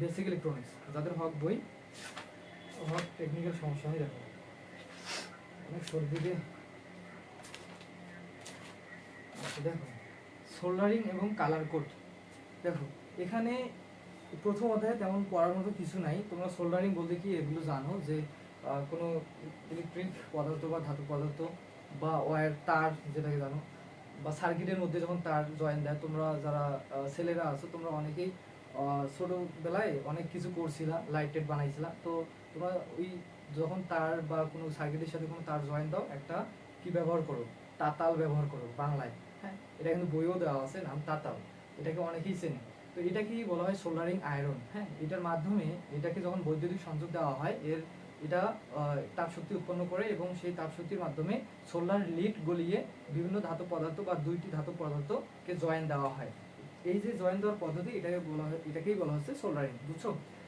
Basic electronics যাদের হক বই হক technical সমস্যা হয় দেখো অনেক সর্দি দেখো। সোল্ডারিং এবং কালার কোড দেখো। এখানে প্রথম অধ্যায়ে তেমন পড়ার মতো কিছু নাই। তোমরা সোল্ডারিং বলতে কি এগুলো জানো যে কোনো ইলেকট্রিক পদার্থ বা ধাতু পদার্থ বা ওয়্যার তার যেটাকে জানো, বা সার্কিটের মধ্যে যখন তার জয়েন দেয়, তোমরা যারা ছেলেরা আছো, তোমরা অনেকেই ছোটবেলায় অনেক কিছু করছিলা লাইট টেট বানাইছিলা। তো তোমরা ওই যখন তার বা কোনো সার্কিটের সাথে কোনো তার জয়েন দাও একটা কি ব্যবহার করো? তাতাল ব্যবহার করো বাংলায়। হ্যাঁ এটা কিন্তু বইও দেওয়া আছে নাম তাতাল। এটাকে অনেকেই চেনে। তো এটা কি বলা হয় সোল্ডারিং আয়রন হ্যাঁ এটার মাধ্যমে এটাকে যখন বৈদ্যুতিক সংযোগ দেওয়া হয় এর এটা আহ, তাপশক্তি উৎপন্ন করে এবং সেই তাপশক্তির মাধ্যমে সোলার লিড গলিয়ে বিভিন্ন ধাতু পদার্থ বা দুইটি ধাতু পদার্থকে জয়েন দেওয়া হয়। এই যে জয়েন দেওয়ার পদ্ধতি, এটাকে বলা হয় এটাকেই বলা হচ্ছে সোল্ডারিং বুঝছ?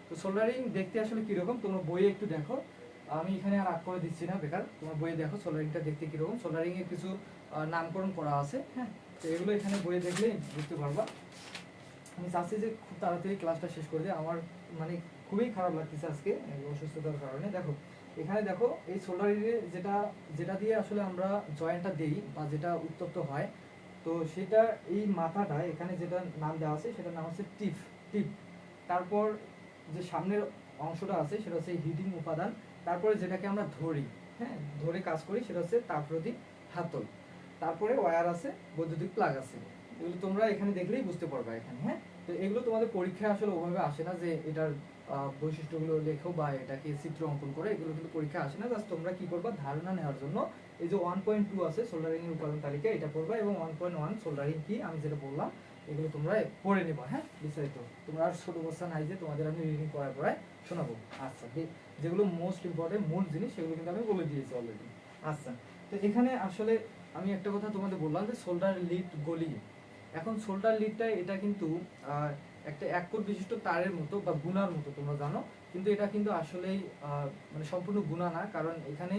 তো সোল্ডারিং দেখতে আসলে কীরকম? তোমরা বইয়ে একটু দেখো। আমি এখানে আর আগ করে দিচ্ছি না, বেকার। তোমার বইয়ে দেখো সোল্ডারিংটা দেখতে কীরকম। সোল্ডারিং এর কিছু নামকরণ করা আছে হ্যাঁ? তো এগুলো এখানে বইয়ে দেখলে বুঝতে পারবা। আমি চাচ্ছি যে খুব তাড়াতাড়ি ক্লাসটা শেষ করে দিই। আমার মানে খুবই খারাপ লাগতেছে আজকে অসুস্থতার কারণে। দেখো, এখানে দেখো, এই সোল্ডারিংয়ে যেটা যেটা দিয়ে আসলে আমরা জয়েন্টটা দিই বা যেটা উত্তপ্ত হয় তো সেটা এই মাথাটা, এখানে যেটা নাম দেওয়া আছে, সেটার নাম হচ্ছে টিপ টিপ। তারপর যে সামনের অংশটা আছে, সেটা হচ্ছে হিটিং উপাদান। তারপরে যেটাকে আমরা ধরি হ্যাঁ ধরে কাজ করি, সেটা হচ্ছে তাপরোধী হাতল। তারপরে ওয়্যার আছে, বৈদ্যুতিক প্লাগ আছে। এগুলো তোমরা এখানে দেখলেই বুঝতে পারবে এখানে হ্যাঁ? তো এগুলো তোমাদের পরীক্ষায় আসলে ওভাবে আসে না যে এটার বৈশিষ্ট্যগুলো লেখো বা এটাকে চিত্র অঙ্কন করে, এগুলো কিন্তু পরীক্ষায় আসে না। জাস্ট তোমরা কি করবা, ধারণা নেওয়ার জন্য এই যে ওয়ান পয়েন্ট টু আছে সোল্ডারিং এর উপাদান তালিকা, এটা পড়বা এবং ওয়ান পয়েন্ট ওয়ান সোল্ডারিং কি আমি যেটা বললাম, এগুলো তোমরা পড়ে নেবা হ্যাঁ? বিস্তারিত। তোমরা আর ছোট অবস্থা নাই যে তোমাদের আমি রিডিং করার পরে শোনাবো। আচ্ছা যেগুলো মোস্ট ইম্পর্টেন্ট মূল জিনিস, সেগুলো কিন্তু আমি বলে দিয়েছি অলরেডি আচ্ছা তো এখানে আসলে আমি একটা কথা তোমাদের বললাম যে সোল্ডার লিড গলি। এখন সোল্ডার লিডটা এটা কিন্তু একটা এক কোট বিশিষ্ট তারের মতো বা গুনার মতো, তোমরা জানো। কিন্তু এটা কিন্তু আসলেই মানে সম্পূর্ণ গুণা না, কারণ এখানে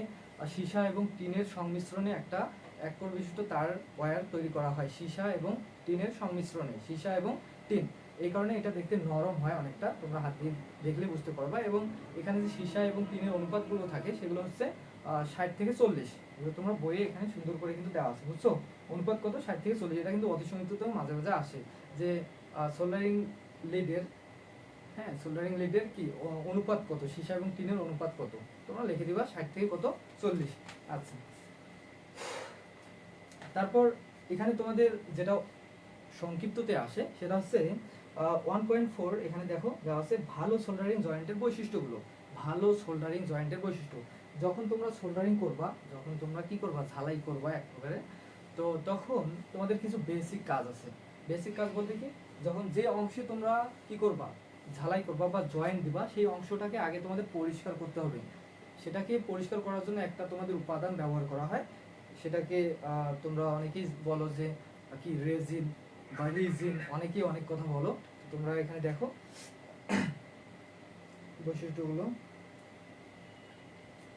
সীসা এবং টিনের সংমিশ্রণে একটা একর বিশিষ্ট তার ওয়্যার তৈরি করা হয়, সীসা এবং টিনের সংমিশ্রণে, সীসা এবং টিন। এই কারণে এটা দেখতে নরম হয় অনেকটা, তোমরা হাত দিয়ে দেখলে বুঝতে পারবা। এবং এখানে যে সীসা এবং টিনের অনুপাতগুলো থাকে, সেগুলো হচ্ছে ষাট থেকে চল্লিশ। এগুলো তোমরা বইয়ে এখানে সুন্দর করে কিন্তু দেওয়া আছে, বুঝছ? অনুপাত কত? ষাট থেকে চল্লিশ। এটা কিন্তু অতি সংযুক্ত মাঝে মাঝে আসে যে সোল্ডারিং লিডের হ্যাঁ সোল্ডারিং লিডের কি অনুপাত কত? সীসা এবং টিনের অনুপাত কত? তোমরা লিখে দিবা ষাট থেকে কত? চল্লিশ। আচ্ছা। তারপর এখানে তোমাদের যেটা সংক্ষিপ্ততে আসে, সেটা হচ্ছে ওয়ান পয়েন্ট ফোর এখানে দেখো, দেওয়া আছে ভালো সোল্ডারিং জয়েন্টের বৈশিষ্ট্যগুলো। ভালো সোল্ডারিং জয়েন্টের বৈশিষ্ট্য। যখন তোমরা সোল্ডারিং করবা, যখন তোমরা কি করবা? ঝালাই করবা এক প্রকারে। তো তখন তোমাদের কিছু বেসিক কাজ আছে। বেসিক কাজ বলতে কি? যখন যে অংশে তোমরা কি করবা? ঝালাই করবা বা জয়েন্ট দিবা, সেই অংশটাকে আগে তোমাদের পরিষ্কার করতে হবে। সেটাকে পরিষ্কার করার জন্য একটা তোমাদের উপাদান ব্যবহার করা হয়। সেটাকে তোমরা অনেকেই বলো যে, কি রেজিন বা রিজিন, অনেকেই অনেক কথা বলো। তোমরা এখানে দেখো বৈশিষ্ট্যগুলো।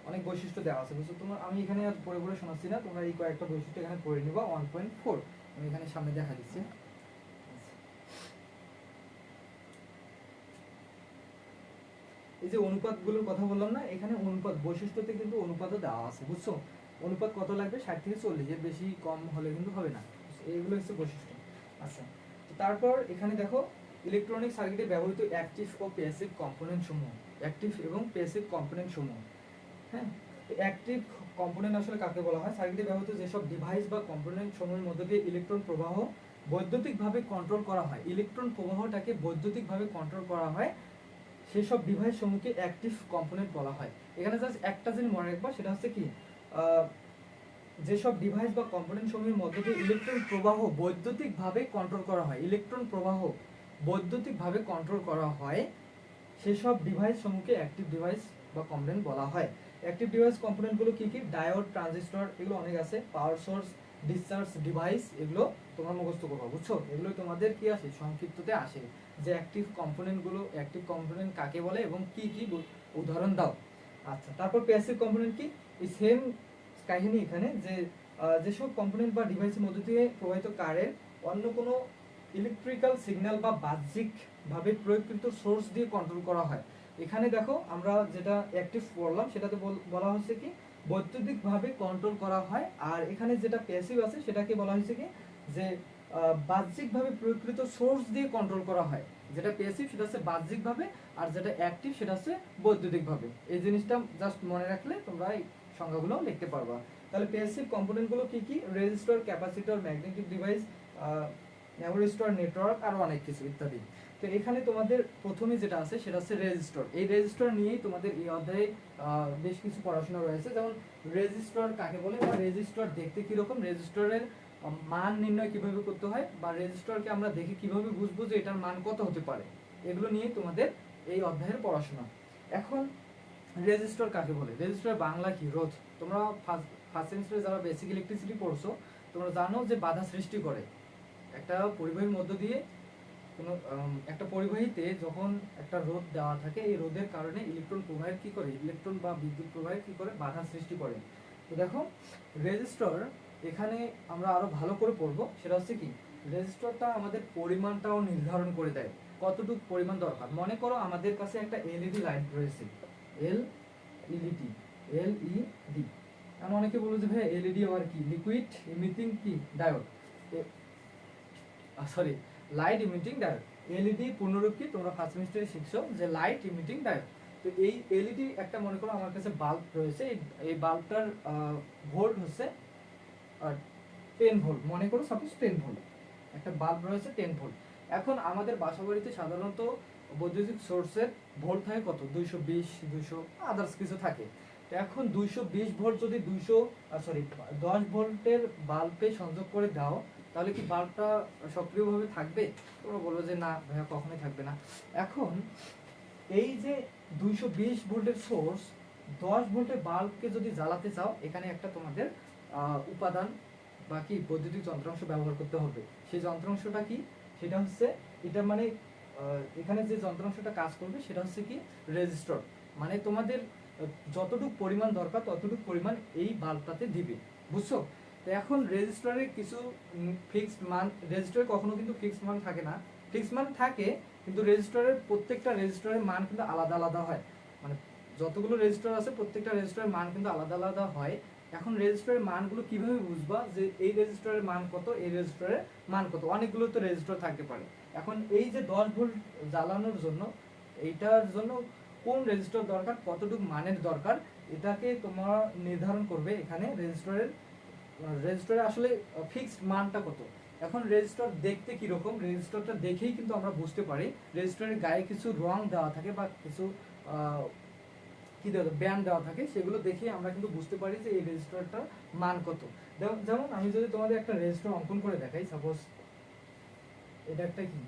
অনেক বৈশিষ্ট্য দেওয়া আছে। বুঝছ? তোমার, আমি এখানে আর পড়ে পড়ে শোনাচ্ছি না। তোমরা এই কয়েকটা বৈশিষ্ট্য এখানে পড়ে নিবা ওয়ান পয়েন্ট ফোর আমি এখানে সামনে দেখা দিচ্ছি। এই যে অনুপাতগুলোর কথা বললাম না, এখানে অনুপাত বৈশিষ্ট্যতে কিন্তু অনুপাতও দেওয়া আছে, বুঝছ? অনুপাত কত লাগবে? ষাট থেকে চল্লিশ, এর বেশি কম হলে কিন্তু হবে না। এইগুলো হচ্ছে বৈশিষ্ট্য। আচ্ছা তো তারপর এখানে দেখো ইলেকট্রনিক সার্কিটে ব্যবহৃত অ্যাক্টিভ ও প্যাসিভ কম্পোনেন্ট সমূহ। অ্যাক্টিভ এবং প্যাসিভ কম্পোনেন্ট সমূহ। হ্যাঁ অ্যাক্টিভ কম্পোনেন্ট আসলে কাকে বলা হয়? সার্কিটে ব্যবহৃত যেসব ডিভাইস বা কম্পোনেন্ট সমূহের মধ্যে দিয়ে ইলেকট্রন প্রবাহ বৈদ্যুতিকভাবে কন্ট্রোল করা হয়। ইলেকট্রন প্রবাহটাকে বৈদ্যুতিকভাবে কন্ট্রোল করা হয় সেসব ডিভাইস সমূহকে অ্যাক্টিভ কম্পোনেন্ট বলা হয়। এখানে জাস্ট একটা জিনিস মনে রাখবা, সেটা হচ্ছে কি যেসব ডিভাইস বা কম্পোনেন্ট সমূহের মধ্যে দিয়ে ইলেকট্রন প্রবাহ বৈদ্যুতিকভাবে কন্ট্রোল করা হয় ইলেকট্রন প্রবাহ বৈদ্যুতিকভাবে কন্ট্রোল করা হয়, সেসব ডিভাইস সমূহকে অ্যাক্টিভ ডিভাইস বা কম্পোনেন্ট বলা হয়। অ্যাক্টিভ ডিভাইস কম্পোনেন্টগুলো কি কি? ডায়োড ট্রানজিস্টর এগুলো অনেক আছে পাওয়ার সোর্স ডিসচার্জ ডিভাইস এগুলো তোমরা মুখস্থ করবা, বুঝছ? এগুলো তোমাদের কি আসে? সংক্ষিপ্ততে আসে। যে অ্যাক্টিভ কম্পোনেন্টগুলো অ্যাক্টিভ কম্পোনেন্ট কাকে বলে এবং কি কি উদাহরণ দাও। আচ্ছা তারপর প্যাসিভ কম্পোনেন্ট কি? এই সেম কাহিনী এখানে যে যেসব কম্পোনেন্ট বা ডিভাইসের মধ্য দিয়ে প্রবাহিত কারেন্ট অন্য কোনো ইলেকট্রিক্যাল সিগন্যাল বা বাহ্যিক ভাবে প্রয়োগকৃত সোর্স দিয়ে কন্ট্রোল করা হয়। এখানে দেখো, আমরা যেটা অ্যাক্টিভ পড়লাম সেটাতে বলা হচ্ছে কি? বৈদ্যুতিক ভাবে কন্ট্রোল করা হয়। আর এখানে যেটা প্যাসিভ আছে, সেটাকে বলা হয়েছে কি? যে বাহ্যিক ভাবে প্রয়োগকৃত সোর্স দিয়ে কন্ট্রোল করা হয়। যেটা প্যাসিভ সেটা হচ্ছে বাহ্যিক ভাবে আর যেটা অ্যাক্টিভ সেটা হচ্ছে বৈদ্যুতিক ভাবে এই জিনিসটা জাস্ট মনে রাখলে তোমরা এই সংজ্ঞাগুলো লিখতে পারবা। তাহলে প্যাসিভ কম্পোনেন্টগুলো কি কি? Resistor, capacitor magnetic device memory store network আর অনেক কিছু ইত্যাদি। তো এখানে তোমাদের প্রথমে যেটা আছে, সেটা হচ্ছে রেজিস্টর। এই রেজিস্টর নিয়েই তোমাদের এই অধ্যায়ে বেশ কিছু পড়াশোনা রয়েছে। যেমন রেজিস্টর কাকে বলে? বা রেজিস্টর দেখতে কীরকম? রেজিস্টরের মান নির্ণয় কীভাবে করতে হয় বা রেজিস্টরকে আমরা দেখে কীভাবে বুঝব যে এটার মান কত হতে পারে? এগুলো নিয়ে তোমাদের এই অধ্যায়ের পড়াশোনা। এখন রেজিস্টর কাকে বলে? রেজিস্টর বাংলা কি? রোধ তোমরা ফার্স্ট ফার্স্ট সেমিস্টারে যারা বেসিক ইলেকট্রিসিটি পড়ছো, তোমরা জানো যে বাধা সৃষ্টি করে। একটা পরিবাহীর মধ্য দিয়ে কোনো একটা পরিবাহীতে যখন একটা রোধ দেওয়া থাকে, এই রোধের কারণে ইলেকট্রন প্রবাহের কী করে? ইলেকট্রন বা বিদ্যুৎ প্রবাহের কী করে? বাধা সৃষ্টি করে। তো দেখো রেজিস্টর এখানে আমরা আরও ভালো করে পড়ব, সেটা হচ্ছে কি রেজিস্টরটা আমাদের পরিমাণটাও নির্ধারণ করে দেয়, কতটুকু পরিমাণ দরকার। মনে করো আমাদের কাছে একটা এলইডি লাইট রয়েছে এল ইলিটি এল ই ডি আমি অনেকে বলব যে, ভাই এলইডি আবার কি? লিকুইড ইমিটিং কি? Diode sorry light emitting diode LED কি? তোমরা ফার্স্ট সেমিস্টারে শিখছো যে লাইট ইমিটিং ডায়োড তো এই এলইডি একটা মনে করো আমার কাছে বাল্ব রয়েছে, এই বাল্বটার ভোল্ট হচ্ছে টেন ভোল্ট মনে করো সাপোজ টেন ভোল্ট একটা বাল্ব রয়েছে টেন ভোল্ট এখন আমাদের বাসা বাড়িতে সাধারণত বৈদ্যুতিক সোর্সের ভোল্ট থাকে কত? দুইশো বিশ, দুইশো আদার্স কিছু থাকে। তো এখন দুইশো বিশ ভোল্ট যদি দুইশো সরি দশ ভোল্টের বাল্বে সংযোগ করে দাও, তাহলে কি বাল্বটা সক্রিয়ভাবে থাকবে? তোমরা বলব যে না, ভাইয়া কখনোই থাকবে না। এখন এই যে দুইশো বিশ ভোল্টের সোর্স দশ ভোল্টের বাল্বকে যদি জ্বালাতে চাও, এখানে একটা তোমাদের উপাদান বা কি বৈদ্যুতিক যন্ত্রাংশ ব্যবহার করতে হবে। সেই যন্ত্রাংশটা কি? সেটা হচ্ছে, এটা মানে এখানে যে যন্ত্রাংশটা কাজ করবে সেটা হচ্ছে কি? রেজিস্টর। মানে তোমাদের যতটুকু পরিমাণ দরকার ততটুকু পরিমাণ এই বাল্বটাতে দিবে। বুঝছ? তো এখন রেজিস্টরের কিছু ফিক্সড মান, রেজিস্টরে কখনো কিন্তু ফিক্সড মান থাকে না। ফিক্সড মান থাকে, কিন্তু রেজিস্টরের প্রত্যেকটা রেজিস্টরের মান কিন্তু আলাদা আলাদা হয়। মানে যতগুলো রেজিস্টর আছে, প্রত্যেকটা রেজিস্টরের মান কিন্তু আলাদা আলাদা হয়। এখন রেজিস্টরের মানগুলো কীভাবে বুঝবা? যে এই রেজিস্টরের মান কত, এই রেজিস্টরের মান কত? অনেকগুলো তো রেজিস্টর থাকতে পারে। এখন এই যে দশ ভোল্ট জ্বালানোর জন্য, এইটার জন্য কোন রেজিস্টর দরকার? কতটুকু মানের দরকার? এটাকে তোমরা নির্ধারণ করবে এখানে রেজিস্টরের রেজিস্টরে আসলে ফিক্সড মানটা কত? এখন রেজিস্টর দেখতে কীরকম? রেজিস্টরটা দেখেই কিন্তু আমরা বুঝতে পারি। রেজিস্টরের গায়ে কিছু রং দেওয়া থাকে বা কিছু কি দেওয়া ব্যান্ড দেওয়া থাকে। সেগুলো দেখে আমরা কিন্তু বুঝতে পারি যে এই রেজিস্টারটার মান কত। যেমন- আমি যদি তোমাদের একটা রেজিস্টার অঙ্কন করে দেখাই সাপোজ এটা একটা কি?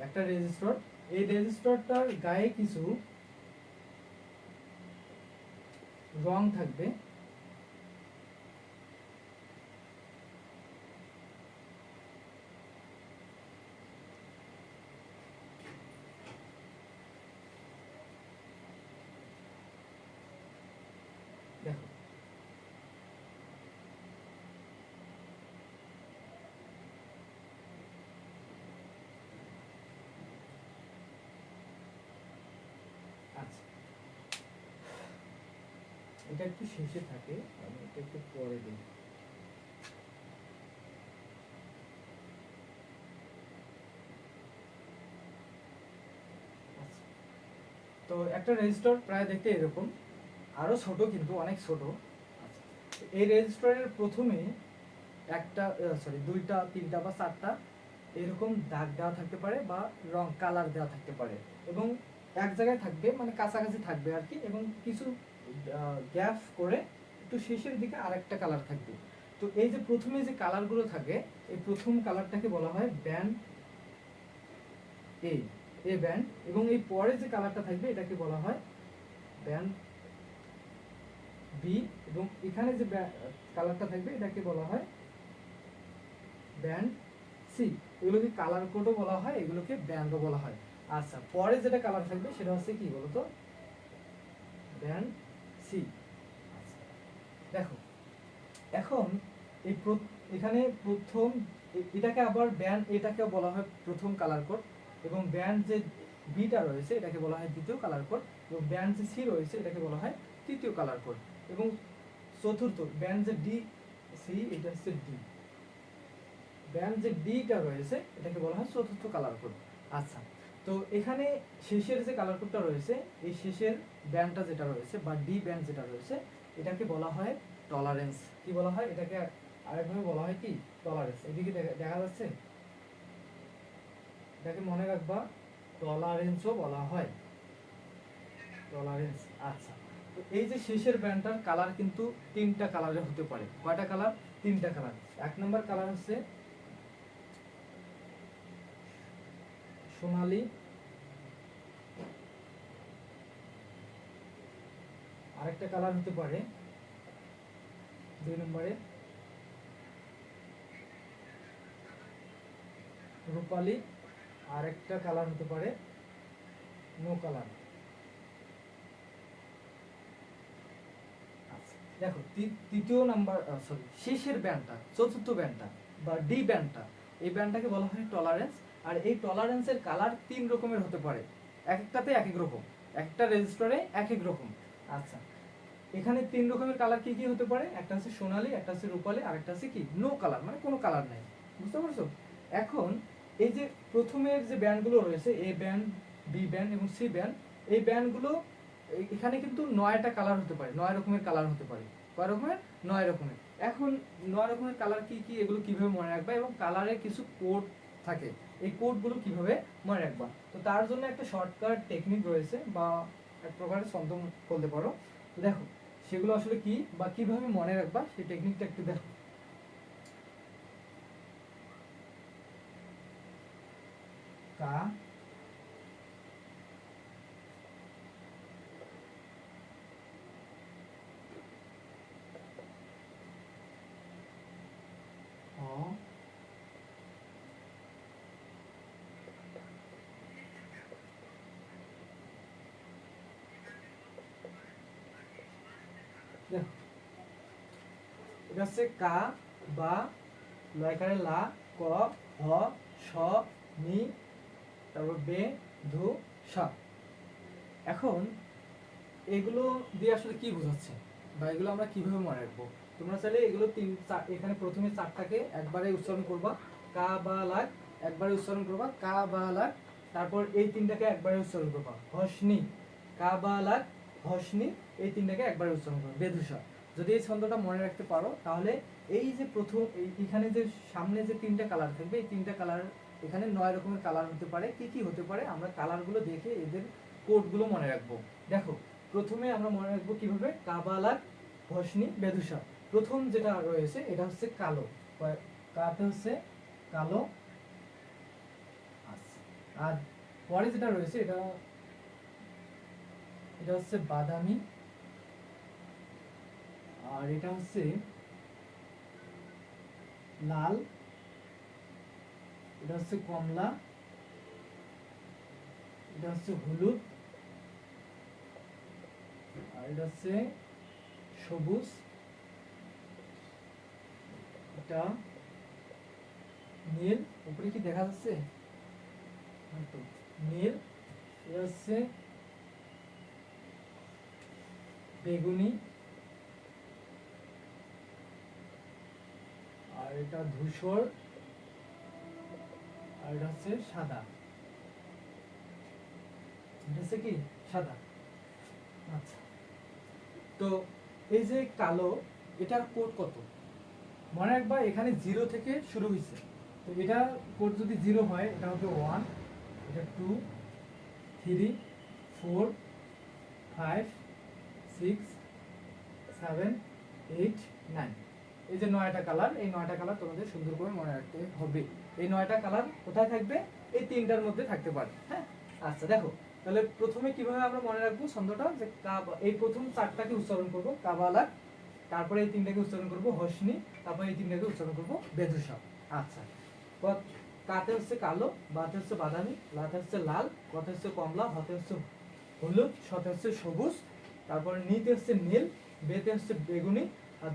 একটা রেজিস্টর। এই রেজিস্টরটার গায়ে কিছু রং থাকবে দেখো আচ্ছা এটা একটু শেষে থাকে, আমি এটা একটু পরে দিই। তো একটা রেজিস্টার প্রায় দেখতে এরকম, আরও ছোট কিন্তু অনেক ছোট। এই রেজিস্টারের প্রথমে একটা সরি দুইটা, তিনটা বা চারটা এরকম দাগ দেওয়া থাকতে পারে বা রং কালার দেওয়া থাকতে পারে এবং এক জায়গায় থাকবে মানে কাছাকাছি থাকবে আর কি, এবং কিছু গ্যাপ করে একটু শেষের দিকে আরেকটা কালার থাকবে। তো এই যে প্রথমে যে কালারগুলো থাকে, এই প্রথম কালারটাকে বলা হয় ব্যান্ড এ এ ব্যান্ড এবং এই পরে যে কালারটা থাকবে, এটাকে বলা হয় ব্যান্ড বি এবং এখানে যে কালারটা থাকবে, এটাকে বলা হয় ব্যান্ড সি এগুলোকে কালার কোডও বলা হয়, এগুলোকে ব্যান্ডও বলা হয়। আচ্ছা পরে যেটা কালার থাকবে, সেটা হচ্ছে কি বলতো? ব্যান্ড সি দেখো, এখন এই এখানে প্রথম এটাকে আবার ব্যান্ড এটাকে বলা হয় প্রথম কালার কোড এবং ব্যান্ড যে বিটা রয়েছে, এটাকে বলা হয় দ্বিতীয় কালার কোড এবং ব্যান্ড যে সি রয়েছে, এটাকে বলা হয় তৃতীয় কালার কোড এবং চতুর্থ ব্যান্ড যে ডি সি এটা হচ্ছে ডি ব্যান্ড যে ডিটা রয়েছে, এটাকে বলা হয় চতুর্থ কালার কোড আচ্ছা তো এখানে শেষের যে কালার কোডটা রয়েছে, এই শেষের ব্যান্ডটা যেটা রয়েছে বা ডি ব্যান্ড যেটা রয়েছে, এটাকে বলা হয় টলারেন্স কি বলা হয়? এটাকে আরেকভাবে বলা হয় কি? টলারেন্স এদিকে দেখা- যাচ্ছে? এটাকে মনে রাখবা টলারেন্সও বলা হয়। টলারেন্স আচ্ছা। তো এই যে শেষের ব্যান্ডটার কালার কিন্তু তিনটা কালারে হতে পারে। কয়টা কালার তিনটা কালার এক নম্বর কালার হচ্ছে সোনালি। আরেকটা কালার হতে পারে। দুই নম্বরে। রূপালি। আরেকটা কালার হতে পারে। নো কালার আচ্ছা, দেখো তৃতীয় নাম্বার সরি শেষের ব্যান্ডটা চতুর্থ ব্যান্ডটা বা ডি ব্যান্ডটা এই ব্যান্ডটাকে বলা হয় টলারেন্স আর এই টলারেন্সের কালার তিন রকমের হতে পারে। এক একটাতে এক এক রকম, একটা রেজিস্টারে এক এক রকম। আচ্ছা এখানে তিন রকমের কালার কি কি হতে পারে? একটা হচ্ছে সোনালি, একটা হচ্ছে রূপালি, আর একটা হচ্ছে কি? নো কালার মানে কোনো কালার নাই। বুঝতে পারছ? এখন এই যে প্রথমের যে ব্যান্ডগুলো রয়েছে এ ব্যান্ড বি ব্যান্ড এবং সি ব্যান্ড এই ব্যান্ডগুলো এখানে কিন্তু নয়টা কালার হতে পারে, নয় রকমের কালার হতে পারে। কয় রকমের? নয় রকমের। এখন নয় রকমের কালার কি কি, এগুলো কীভাবে মনে রাখবা? এবং কালারের কিছু কোড থাকে। এই কোডগুলো কীভাবে মনে রাখবা? তো তার জন্য একটা শর্টকাট টেকনিক রয়েছে বা এক প্রকারের ছন্দ বলতে পারো। দেখো, সেগুলো আসলে কি বা কীভাবে মনে রাখবা সেই টেকনিকটা একটু দেখো। কা অ দেখো এটা হচ্ছে কা, বা লয়কারে লা, ক, হ, স, নি, তারপর বে, ধু, সা। এখন এগুলো দিয়ে আসলে কি বোঝাচ্ছে? বা এগুলো আমরা কীভাবে মনে রাখব? তোমরা চাইলে এগুলো তিন এখানে প্রথমে চারটাকে একবারে উচ্চারণ করবা। কা, বা লাগ একবারে উচ্চারণ করবা। কা, বা লাগ তারপর এই তিনটাকে একবারে উচ্চারণ করবা। হসনি কা, বা লাগ হসনি এই তিনটাকে একবার উচ্চারণ করবা বেধুসা যদি এই ছন্দটা মনে রাখতে পারো, তাহলে এই যে প্রথম এখানে যে সামনে যে তিনটা কালার থাকবে, এই তিনটা কালার এখানে নয় রকমের কালার হতে পারে। কি কি হতে পারে? আমরা কালারগুলো দেখে এদের কোডগুলো মনে রাখব। দেখো, প্রথমে আমরা মনে রাখব কীভাবে? কাবালাক ভসনি বেদুসা প্রথম যেটা রয়েছে, এটা হচ্ছে কালো। কাতে হচ্ছে কালো। আর পরে যেটা রয়েছে, এটা এটা হচ্ছে বাদামি আর এটা হচ্ছে লাল, এটা হচ্ছে কমলা, এটা হচ্ছে হলুদ, আর এটা হচ্ছে সবুজ, এটা নীল, উপরে কি দেখা যাচ্ছে? নীল, এটা হচ্ছে বেগুনি আর এটা ধূসর, আর এটা হচ্ছে সাদা। হচ্ছে কি? সাদা। আচ্ছা। তো এই যে কালো এটার কোড কত? মনে রাখবা, এখানে জিরো থেকে শুরু হয়েছে তো এটা কোড যদি জিরো হয়, এটা হবে ওয়ান, এটা two, three, four, five, six, seven, eight, nine. এই যে নয়টা কালার, এই নয়টা কালার তোমাদের সুন্দর করে মনে রাখতে হবে। এই নয়টা কালার কোথায় থাকবে? এই তিনটার মধ্যে থাকতে পারে হ্যাঁ? আচ্ছা দেখো, তাহলে প্রথমে কীভাবে আমরা মনে রাখব ছন্দটা? যে কাব- এই প্রথম চারটাকে উচ্চারণ করব কাবালাক তারপরে এই তিনটাকে উচ্চারণ করব হসনি, তারপরে এই তিনটাকে উচ্চারণ করব বেদুসা। আচ্ছা কাতে হচ্ছে কালো, বাতে হচ্ছে বাদামি, লাতে হচ্ছে লাল, কতে হচ্ছে কমলা, হতে হচ্ছে হলুদ সতে হচ্ছে সবুজ, তারপরে নিতে হচ্ছে নীল, বেতে হচ্ছে বেগুনি, আর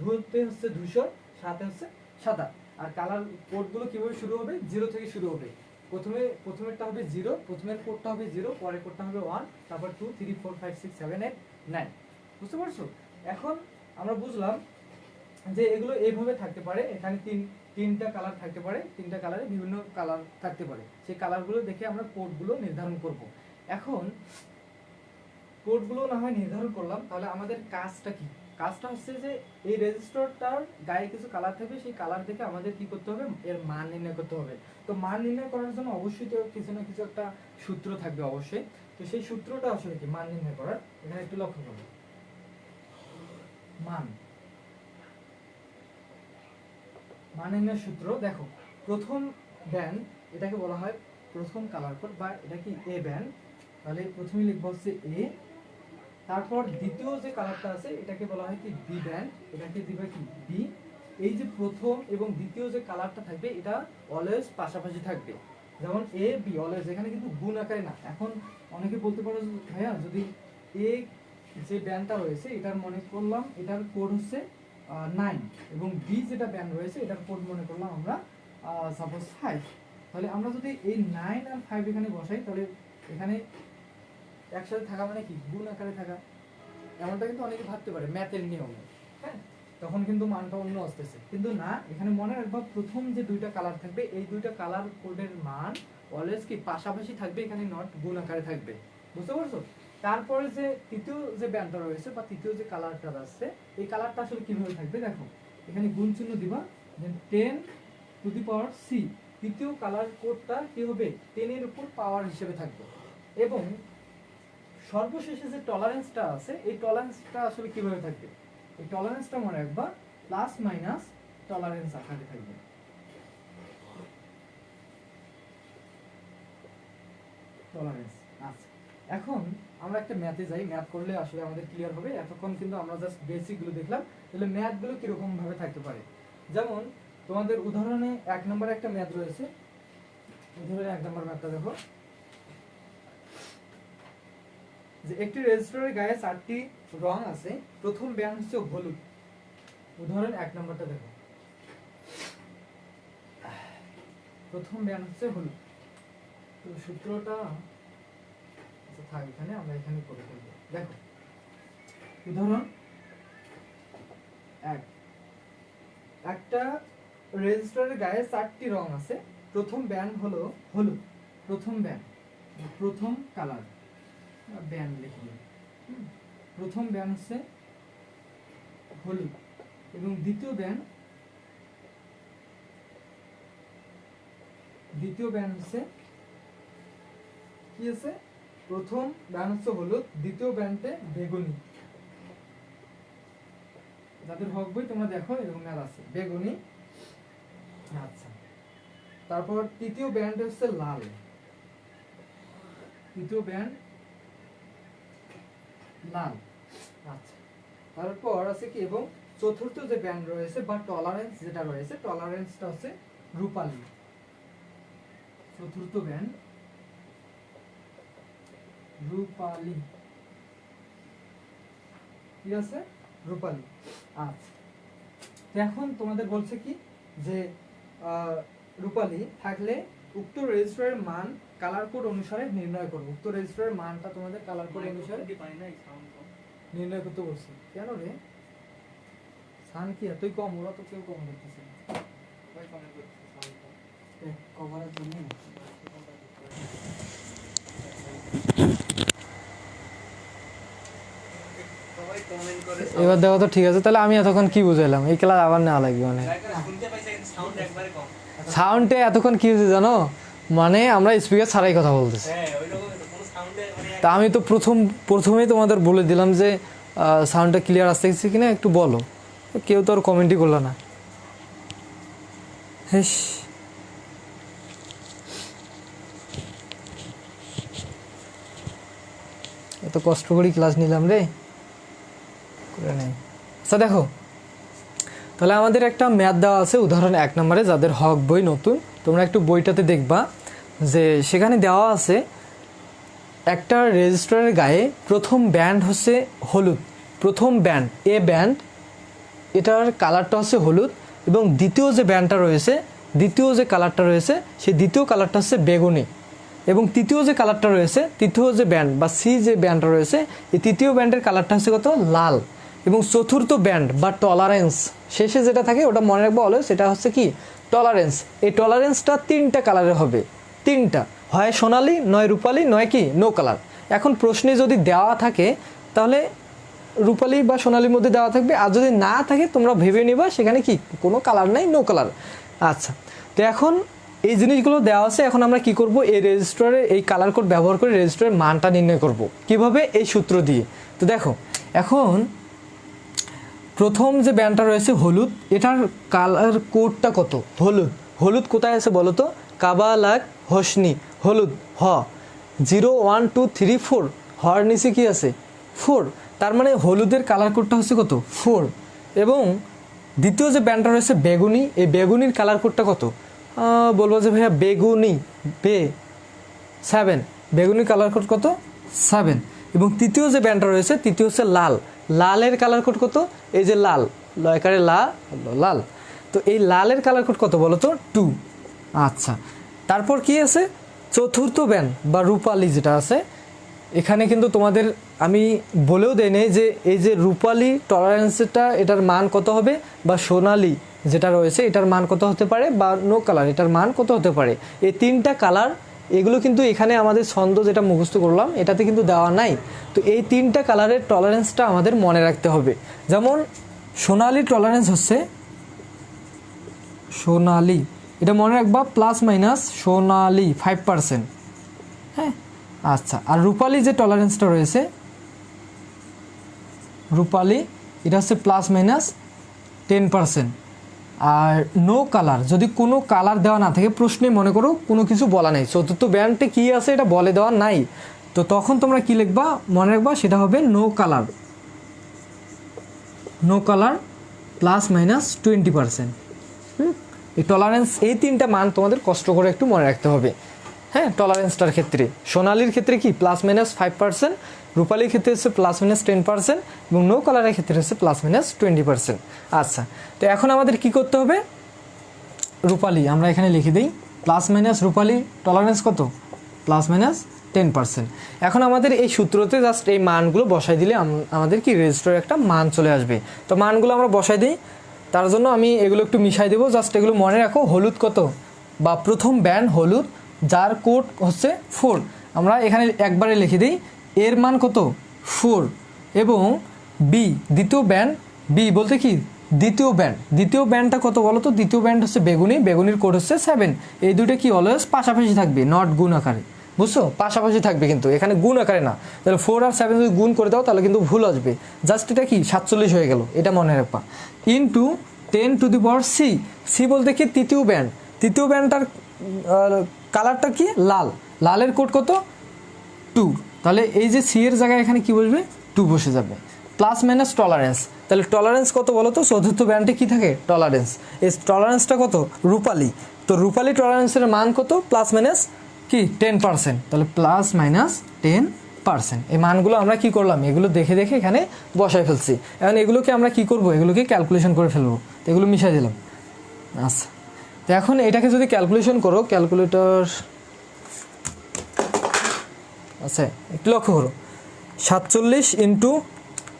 ধুতে হচ্ছে ধূসর সাথে হচ্ছে সাদা আর কালার কোডগুলো কীভাবে শুরু হবে? জিরো থেকে শুরু হবে। প্রথমে, প্রথমেরটা হবে জিরো প্রথমের কোডটা হবে জিরো পরের কোডটা হবে ওয়ান তারপর two three four five six seven eight nine বুঝতে পারছ? এখন আমরা বুঝলাম যে এগুলো এইভাবে থাকতে পারে। এখানে তিন, তিনটা কালার থাকতে পারে। তিনটা কালারে বিভিন্ন কালার থাকতে পারে। সেই কালারগুলো দেখে আমরা কোডগুলো নির্ধারণ করব। এখন কোডগুলো না হয় নির্ধারণ করলাম, তাহলে আমাদের কাজটা কি? কাজটা হচ্ছে যে এই রেজিস্টারটার গায়ে কিছু কালার থাকবে, সেই কালার দেখে আমাদের কি করতে হবে, এর মান নির্ণয় করতে হবে। তো মান নির্ণয় করার জন্য অবশ্যই তো কিছু না কিছু একটা সূত্র থাকবে অবশ্যই। তো সেই সূত্রটা আসলে কি? মান নির্ণয় করার। এখানে একটু লক্ষ্য করো। মান। মান নির্ণয়ের সূত্র, দেখো, প্রথম ব্যান্ড এটাকে বলা হয় প্রথম কালার কোড বা এটা কি? এ ব্যান্ড তাহলে প্রথমে লিখব হচ্ছে এ তারপর দ্বিতীয় যে কালারটা আছে, এটাকে বলা হয় কি বি ব্যান্ড এটাকে দিবে কি বি এই যে প্রথম এবং দ্বিতীয় যে কালারটা থাকবে, এটা অলওয়েজ পাশাপাশি থাকবে। যেমন এ বি অলওয়েজ এখানে কিন্তু গুণ আকারে না। এখন অনেকে বলতে পারো ভাইয়া, যদি এ যে ব্যান্ডটা রয়েছে, এটার মনে করলাম এটার কোড হচ্ছে নাইন এবং বি যেটা ব্যান্ড রয়েছে, এটার কোড মনে করলাম আমরা সাপোজ ফাইভ তাহলে আমরা যদি এই নাইন আর ফাইভ এখানে বসাই, তাহলে এখানে একসাথে থাকা মানে কি? গুণ আকারে থাকা। এমনটা কিন্তু অনেকে ভাবতে পারে, ম্যাথের নিয়মে। হ্যাঁ? তখন কিন্তু মানটা অন্য আসতেছে। কিন্তু না, এখানে মনে রাখবা, প্রথম যে দুইটা কালার থাকবে, এই দুইটা কালার কোডের মান অলওয়েজ কি পাশাপাশি থাকবে, এখানে নট গুণ আকারে থাকবে। বুঝতে পারছ? তারপরে যে তৃতীয় যে ব্যান্ডটা রয়েছে বা তৃতীয় যে কালারটা আসছে এই কালারটা আসলে কীভাবে থাকবে? দেখো, এখানে গুণ চিহ্ন দিবা then ten to the power C তৃতীয় কালার কোডটা কি হবে? টেনের উপর পাওয়ার হিসেবে থাকবে। এবং সর্বশেষে যে টলারেন্সটা আছে, এই টলারেন্সটা আসলে কীভাবে থাকবে? এই টলারেন্সটা মনে রাখবা প্লাস মাইনাস টলারেন্স আকারে থাকবে। টলারেন্স আচ্ছা। এখন আমরা একটা ম্যাথে যাই। ম্যাথ করলে আসলে আমাদের ক্লিয়ার হবে। এতক্ষণ কিন্তু আমরা জাস্ট বেসিকগুলো দেখলাম। তাহলে ম্যাথগুলো কীরকম ভাবে থাকতে পারে? যেমন, তোমাদের উদাহরণে এক নম্বরে একটা ম্যাথ রয়েছে। উদাহরণে এক নম্বর ম্যাথটা দেখো। যে একটি রেজিস্টারের গায়ে চারটি রং আছে, প্রথম ব্যান্ড হচ্ছে হলুদ। উদাহরণ এক নম্বরটা দেখো। প্রথম ব্যান্ড হচ্ছে হলুদ। তো সূত্রটা আচ্ছা থাক, এখানে আমরা এখানে করে ফেলব। দেখো, উদাহরণ এক। একটা রেজিস্টারের গায়ে চারটি রং আছে, প্রথম ব্যান্ড হলো হলুদ। প্রথম ব্যান্ড প্রথম কালার। ব্যান্ড লিখি হুম। প্রথম ব্যান্ড হচ্ছে হলুদ এবং দ্বিতীয় ব্যান্ড দ্বিতীয় ব্যান্ড হচ্ছে কি আছে? প্রথম ব্যান্ড হচ্ছে হলুদ, দ্বিতীয় ব্যান্ডে বেগুনি। যাদের হক বই তোমরা দেখো, এরকম ম্যাল আছে। বেগুনি আচ্ছা। তারপর তৃতীয় ব্যান্ড হচ্ছে লাল। তৃতীয় ব্যান্ড লাল আচ্ছা তারপর আছে কি, এবং চতুর্থ যে ব্যান্ড রয়েছে বা টলারেন্স যেটা রয়েছে টলারেন্সটা হচ্ছে রূপালী। চতুর্থ ব্যান্ড রূপালী। ঠিক আছে? রূপালী। আচ্ছা। এখন তোমাদের বলছে কি, যে রূপালী থাকলে উক্ত রেজিস্টারের মান কালার কোড অনুসারে নির্ণয় করো। উক্ত রেজিস্টারের মানটা তোমাদের কালার কোড অনুসারে নির্ণয় করতে বলছি। কেন রে? সান কি এতই কম? ওরা তো কেউ কম। করতেছে কভারের জন্য এবার দেখো তো ঠিক আছে তাহলে আমি এতক্ষণ কি বুঝাইলাম? এই ক্লাস আবার নেওয়া লাগবে মানে সাউন্ডে এতক্ষণ কি হয়েছে জানো? মানে আমরা স্পিকার ছাড়াই কথা বলতেছি। তা আমি তো প্রথম প্রথমেই তোমাদের বলে দিলাম যে সাউন্ডটা ক্লিয়ার আসতে গেছে কিনা একটু বলো। কেউ তো আর কমেন্টই করল না। হেস। এত কষ্ট করেই ক্লাস নিলাম রে। করে নেই। আচ্ছা দেখো। তাহলে আমাদের একটা ম্যাথ দেওয়া আছে, উদাহরণ এক নম্বরে, যাদের হক বই নতুন। তোমরা একটু বইটাতে দেখবা যে সেখানে দেওয়া আছে, একটা রেজিস্টারের গায়ে প্রথম ব্যান্ড হচ্ছে হলুদ। প্রথম ব্যান্ড, এ ব্যান্ড, এটার কালারটা হচ্ছে হলুদ এবং দ্বিতীয় যে ব্যান্ডটা রয়েছে, দ্বিতীয় যে কালারটা রয়েছে, সেই দ্বিতীয় কালারটা হচ্ছে বেগুনি। এবং তৃতীয় যে কালারটা রয়েছে, তৃতীয় যে ব্যান্ড বা সি যে ব্যান্ডটা রয়েছে, এই তৃতীয় ব্যান্ডের কালারটা হচ্ছে কত? লাল। এবং চতুর্থ ব্যান্ড বা টলারেন্স, শেষে যেটা থাকে ওটা মনে রাখব হলো সেটা হচ্ছে কি? টলারেন্স। এই টলারেন্সটা তিনটা কালারের হবে। তিনটা। হয় সোনালি, নয় রূপালি, নয় কি? নো কালার এখন প্রশ্নে যদি দেওয়া থাকে, তাহলে রূপালি বা সোনালির মধ্যে দেওয়া থাকবে। আর যদি না থাকে, তোমরা ভেবে নিবা সেখানে কি? কোনো কালার নাই নো কালার আচ্ছা। তো এখন এই জিনিসগুলো দেওয়া আছে। এখন আমরা কি করব? এই রেজিস্টারে এই কালার কোড ব্যবহার করে রেজিস্টারের মানটা নির্ণয় করব। কীভাবে? এই সূত্র দিয়ে। তো দেখো, এখন প্রথম যে ব্যান্ডটা রয়েছে হলুদ, এটার কালার কোডটা কত? হলুদ। হলুদ কোথায় আছে বলো তো? কাবালাক হোসনি। হলুদ, হ। Zero, one, two, three, four. হর নিচে কি আছে? ফোর। তার মানে হলুদের কালার কোডটা হচ্ছে কত? ফোর। এবং দ্বিতীয় যে ব্যান্ডটা রয়েছে বেগুনি, এই বেগুনির কালার কোডটা কত? বলব যে ভাইয়া বেগুনি, বে সেভেন বেগুনি কালার কোড কত? সেভেন এবং তৃতীয় যে ব্যান্ডটা রয়েছে, তৃতীয় হচ্ছে লাল। লালের কালার কোড কত? এই যে লাল। লয়কারে লা, লাল। তো এই লালের কালার কোড কত বলো তো টু আচ্ছা। তারপর কি আছে? চতুর্থ ব্যান্ড বা রূপালি যেটা আছে, এখানে কিন্তু তোমাদের আমি বলেও নাই যে এই যে রূপালি টলারেন্সটা এটার মান কত হবে? বা সোনালি যেটা রয়েছে, এটার মান কত হতে পারে? বা নো কালার এটার মান কত হতে পারে? এই তিনটা কালার এগুলো কিন্তু এখানে আমাদের ছন্দ যেটা মুখস্থ করলাম, এটাতে কিন্তু দেওয়া নাই। তো এই তিনটা কালারের টলারেন্সটা আমাদের মনে রাখতে হবে। যেমন, সোনালি টলারেন্স হচ্ছে সোনালি। এটা মনে রাখবা প্লাস মাইনাস সোনালি ফাইভ পার্সেন্ট হ্যাঁ? আচ্ছা আর রূপালি যে টলারেন্সটা রয়েছে, রূপালি, এটা হচ্ছে প্লাস মাইনাস টেন পার্সেন্ট আর নো কালার যদি কোনো কালার দেওয়া না থাকে, প্রশ্নে মনে করো কোনো কিছু বলা নেই। চতুর্থ ব্যান্ডে কী আছে এটা বলে দেওয়া নাই। তো তখন তোমরা কি লিখবা? মনে রাখবা সেটা হবে no colour no colour plus minus twenty percent এই টলারেন্স এই তিনটা মান তোমাদের কষ্ট করে একটু মনে রাখতে হবে। হ্যাঁ টলারেন্সটার ক্ষেত্রে। সোনালির ক্ষেত্রে কি? প্লাস মাইনাস ফাইভ পার্সেন্ট রূপালির ক্ষেত্রে হচ্ছে প্লাস মাইনাস টেন পার্সেন্ট এবং নো কালারের ক্ষেত্রে হচ্ছে প্লাস মাইনাস টোয়েন্টি পার্সেন্ট আচ্ছা তো এখন আমাদের কি করতে হবে? রূপালি, আমরা এখানে লিখে দিই প্লাস মাইনাস রূপালি টলারেন্স কত? প্লাস মাইনাস টেন পার্সেন্ট এখন আমাদের এই সূত্রতে জাস্ট এই মানগুলো বসাই দিলে আমাদের কি রেজিস্টারে একটা মান চলে আসবে। তো মানগুলো আমরা বসাই দিই, তার জন্য আমি এগুলো একটু মিশাই দেবো। জাস্ট এগুলো মনে রাখো, হলুদ কত? বা প্রথম ব্যান্ড হলুদ যার কোড হচ্ছে ফোর। আমরা এখানে একবারে লিখে দিই, এর মান কত? ফোর। এবং বি দ্বিতীয় ব্যান্ড বি বলতে কি? দ্বিতীয় ব্যান্ড দ্বিতীয় ব্যান্ডটা কত বলো তো দ্বিতীয় ব্যান্ড হচ্ছে বেগুনি, বেগুনির কোড হচ্ছে সেভেন এই দুটো কি অলওয়েজ পাশাপাশি থাকবে? নট গুণ আকারে। বুঝছ? পাশাপাশি থাকবে কিন্তু, এখানে গুণ আকারে না। তাহলে ফোর আর সেভেন যদি গুণ করে দাও, তাহলে কিন্তু ভুল আসবে। জাস্ট এটা কি? সাতচল্লিশ হয়ে গেল। এটা মনে রাখবা। Into ten to the power C C বলতে কি? তৃতীয় ব্যান্ড তৃতীয় ব্যান্ডটার কালারটা কি? লাল। লালের কোড কত? টু। তাহলে এই যে সি এর জায়গায় এখানে কি বসবে? টু বসে যাবে। Plus minus tolerance. তাহলে টলারেন্স কত বলো তো? চতুর্থ ব্যান্ডে কি থাকে? টলারেন্স। এই টলারেন্সটা কত? রূপালি। তো রূপালি টলারেন্সের মান কত? প্লাস মাইনাস কি? Ten percent. তাহলে প্লাস মাইনাস টেন পার্সেন্ট। এই মানগুলো আমরা কি করলাম? এগুলো দেখে দেখে এখানে বসায় ফেলছি। এখন এগুলোকে আমরা কি করব? এগুলোকে ক্যালকুলেশন করে ফেলব। তো এগুলো মিশাই দিলাম। আচ্ছা। এখন এটাকে যদি ক্যালকুলেশন করো ক্যালকুলেটর আচ্ছা একটু লক্ষ্য করো। সাতচল্লিশ ইন্টু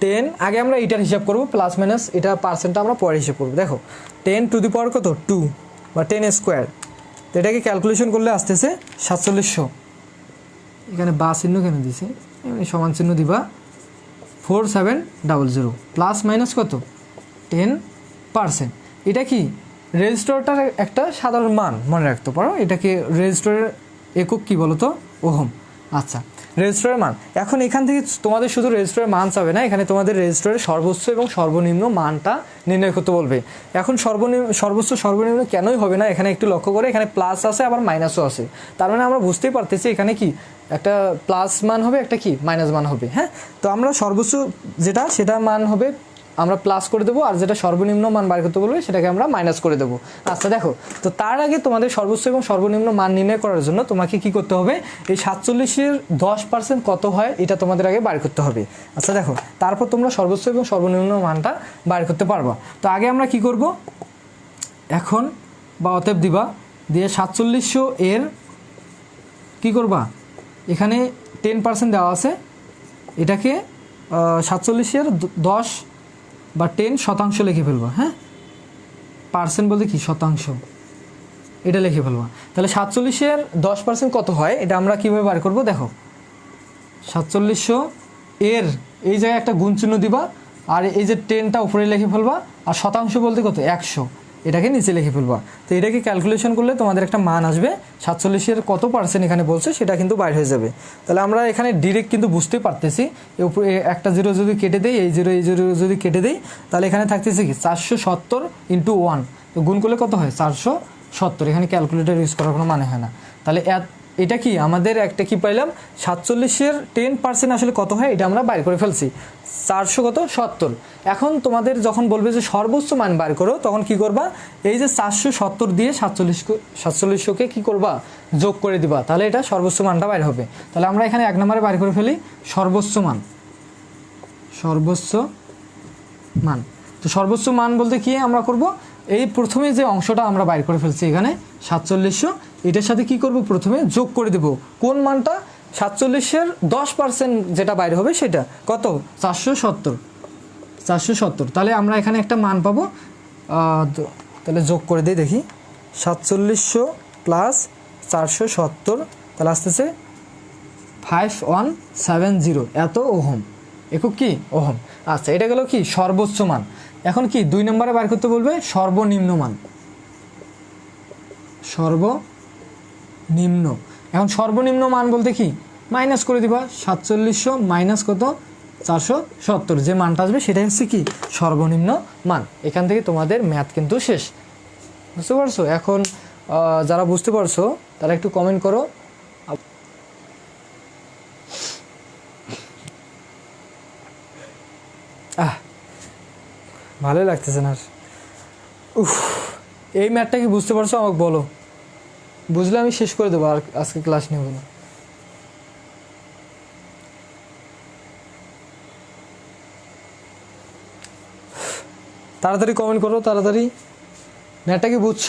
টেন আগে আমরা এটার হিসাব করব প্লাস মাইনাস এটা পার্সেন্টটা আমরা পরে হিসাব করব। দেখো টেন টু দি পাওয়ার কত? টু বা টেন স্কোয়ার তো এটাকে ক্যালকুলেশন করলে আসতেছে সাতচল্লিশশো। এখানে বা চিহ্ন কেন দিছে? সমান চিহ্ন দিবা four seven double zero plus minus কত? টেন পার্সেন্ট এটা কি? রেজিস্টারটার একটা সাধারণ মান মনে রাখতে পারো। এটাকে রেজিস্টারের একক কি বলো তো ওহম। আচ্ছা রেজিস্টারের মান। এখন এখান থেকে তোমাদের শুধু রেজিস্টরের মান চাবে না, এখানে তোমাদের রেজিস্টারের সর্বোচ্চ এবং সর্বনিম্ন মানটা নির্ণয় করতে বলবে। এখন সর্বনিম্ন, সর্বোচ্চ, সর্বনিম্ন কেনই হবে না, এখানে একটু লক্ষ্য করে, এখানে প্লাস আছে, আবার মাইনাসও আছে। তার মানে আমরা বুঝতেই পারতেছি এখানে কি, একটা প্লাস মান হবে, একটা কি মাইনাস মান হবে হ্যাঁ? তো আমরা সর্বোচ্চ যেটা, সেটা মান হবে আমরা প্লাস করে দেবো আর যেটা সর্বনিম্ন মান বার করতে বলবে সেটাকে আমরা মাইনাস করে দেবো। আচ্ছা দেখো, তো তার আগে তোমাদের সর্বোচ্চ এবং সর্বনিম্ন মান নির্ণয় করার জন্য তোমাকে কি করতে হবে? এই সাতচল্লিশের দশ পার্সেন্ট কত হয় এটা তোমাদের আগে বার করতে হবে। আচ্ছা দেখো, তারপর তোমরা সর্বোচ্চ এবং সর্বনিম্ন মানটা বার করতে পারবা। তো আগে আমরা কি করব? এখন বা অতএব দিবা, দিয়ে সাতচল্লিশশো এর কি করবা? এখানে টেন পার্সেন্ট দেওয়া আছে। এটাকে সাতচল্লিশের দশ বা টেন শতাংশ লিখে ফেলবা হ্যাঁ? পার্সেন্ট বলতে কি? শতাংশ। এটা লিখে ফেলবা। তাহলে সাতচল্লিশের দশ পার্সেন্ট কত হয়? এটা আমরা কীভাবে বার করব? দেখো। সাতচল্লিশশো এর এই জায়গায় একটা গুণ চিহ্ন দিবা, আর এই যে টেনটা উপরে লিখে ফেলবা, আর শতাংশ বলতে কত? একশো। এটাকে নিচে লিখে ফেলবা। তো এটাকে ক্যালকুলেশন করলে তোমাদের একটা মান আসবে, সাতচল্লিশের কত পার্সেন্ট এখানে বলছে সেটা কিন্তু বাইর হয়ে যাবে। তাহলে আমরা এখানে ডিরেক্ট কিন্তু বুঝতে পারতেছি একটা জিরো যদি কেটে দেই, এই জিরো এই জিরো যদি কেটে দেই, তাহলে এখানে থাকতেছে কি? চারশো সত্তর ইন্টু ওয়ান তো গুণ করলে কত হয়? চারশো সত্তর। এখানে ক্যালকুলেটার ইউজ করার কোনো মানে হয় না। তাহলে এটা কি আমাদের একটা কি পাইলাম? সাতচল্লিশের টেন পার্সেন্ট আসলে কত হয়? এটা আমরা বাইর করে ফেলছি। চারশো কত? সত্তর। এখন তোমাদের যখন বলবে যে সর্বোচ্চ মান বার করো, তখন কি করবা? এই যে চারশো সত্তর দিয়ে সাতচল্লিশ সাতচল্লিশশোকে কি করবা? যোগ করে দিবা। তাহলে এটা সর্বোচ্চ মানটা বাইর হবে। তাহলে আমরা এখানে এক নম্বরে বাইর করে ফেলি, সর্বোচ্চ মান। সর্বোচ্চ মান। তো সর্বোচ্চ মান বলতে কি আমরা করব? এই প্রথমে যে অংশটা আমরা বাইর করে ফেলছি এখানে, সাতচল্লিশশো এটার সাথে কি করব? প্রথমে যোগ করে দেব। কোন মানটা? সাতচল্লিশের দশ পার্সেন্ট যেটা বাইরে হবে সেটা। কত? চারশো সত্তর। চারশো সত্তর। তাহলে আমরা এখানে একটা মান পাবো। তাহলে যোগ করে দিই দেখি। সাতচল্লিশশো প্লাস চারশো সত্তর, তাহলে আসতেছে ফাইভ ওয়ান সেভেন জিরো এত ওহম। একক কি? ওহম। আচ্ছা এটা গেল কি? সর্বোচ্চ মান। এখন কি? দুই নম্বরে বার করতে বলবে সর্বনিম্ন মান। সর্বনিম্ন এখন সর্বনিম্ন মান বলতে কি? মাইনাস করে দিবা সাতচল্লিশশো মাইনাস কত? চারশো সত্তর। যে মানটা আসবে সেটাই হচ্ছে কি? সর্বনিম্ন মান। এখান থেকে তোমাদের ম্যাথ কিন্তু শেষ। বুঝতে পারছ? এখন যারা বুঝতে পারছ, তারা একটু কমেন্ট করো। আহ, ভালোই লাগতেছে না। উফ, এই ম্যাথটা কি বুঝতে পারছ? আমাকে বলো। বুঝলে আমি শেষ করে দেবো আর আজকে ক্লাস নেব না। তাড়াতাড়ি কমেন্ট করো, তাড়াতাড়ি। ম্যাথটা কি বুঝছ?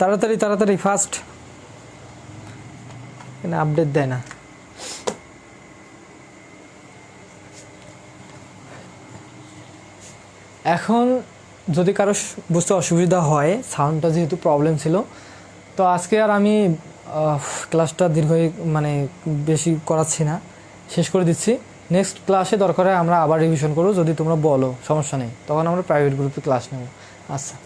তাড়াতাড়ি তাড়াতাড়ি ফাস্ট এখানে আপডেট দেয় না। এখন যদি কারও বুঝতে অসুবিধা হয় সাউন্ডটা যেহেতু প্রবলেম ছিল, তো আজকে আর আমি ক্লাসটা দীর্ঘ মানে বেশি করাচ্ছি না। শেষ করে দিচ্ছি। নেক্সট ক্লাসে দরকার হয় আমরা আবার রিভিশন করব। যদি তোমরা বলো, সমস্যা নেই। তখন আমরা প্রাইভেট গ্রুপে ক্লাস নেব। আচ্ছা।